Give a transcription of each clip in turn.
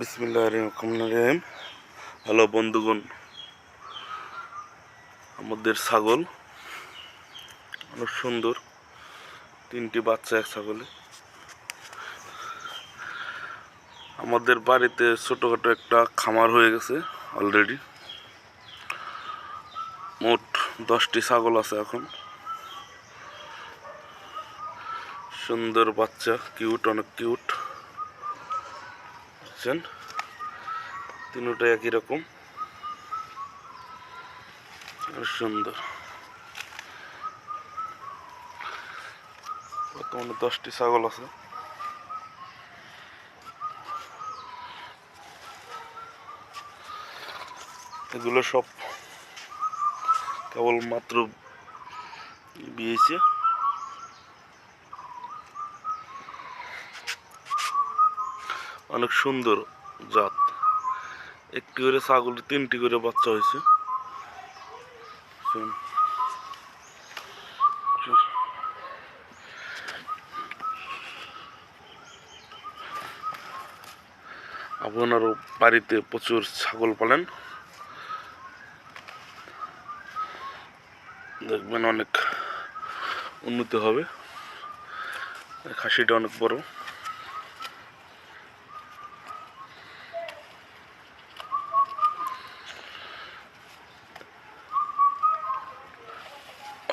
বিসমিল্লাহ হ্যালো বন্ধুগণ, আমাদের ছাগল অনেক সুন্দর, তিনটি বাচ্চা এক ছাগলে। আমাদের বাড়িতে ছোটোখাটো একটা খামার হয়ে গেছে অলরেডি মোট দশটি ছাগল আছে এখন। সুন্দর বাচ্চা কিউট অনেক কিউট বুঝছেন তিনটাই একই রকম। সুন্দর। বর্তমানে দশটি ছাগল আছে। এগুলো সব কেবল মাত্র বিয়েছে অনেক সুন্দর জাত। একটি করে ছাগল তিনটি করে বাচ্চা হয়েছে। আপনারও বাড়িতে প্রচুর ছাগল পালেন। দেখবেন অনেক উন্নতি হবে। খাসিটা অনেক বড়।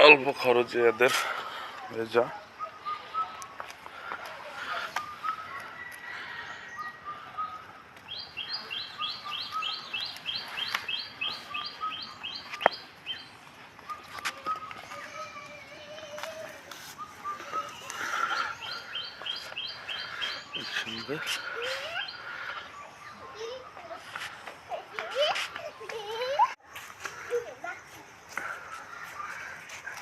অল্প খরচে এদের যা সুন্দর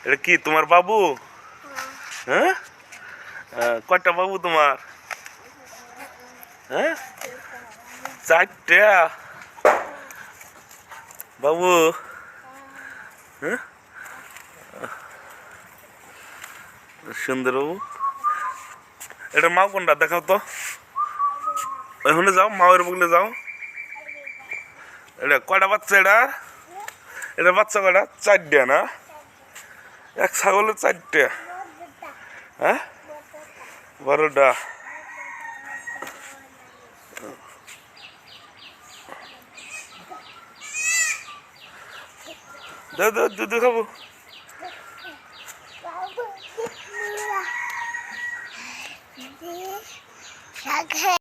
এটা কি তোমার বাবু? হ্যাঁ? কয়টা বাবু তোমার? হ্যাঁ? চারটা? বাবু? হ্যাঁ? সুন্দর বাবু। এটা মা কোনটা? দেখাও তো। ওইখানে যাও মায়ের বগলে যাও। এটা কয়টা বাচ্চা এটা এটা বাচ্চা কয়টা? চারটা না? এক ছাগলের চারটে। হ্যাঁ? বারোটা। দাদা দুধ খাব। Okay.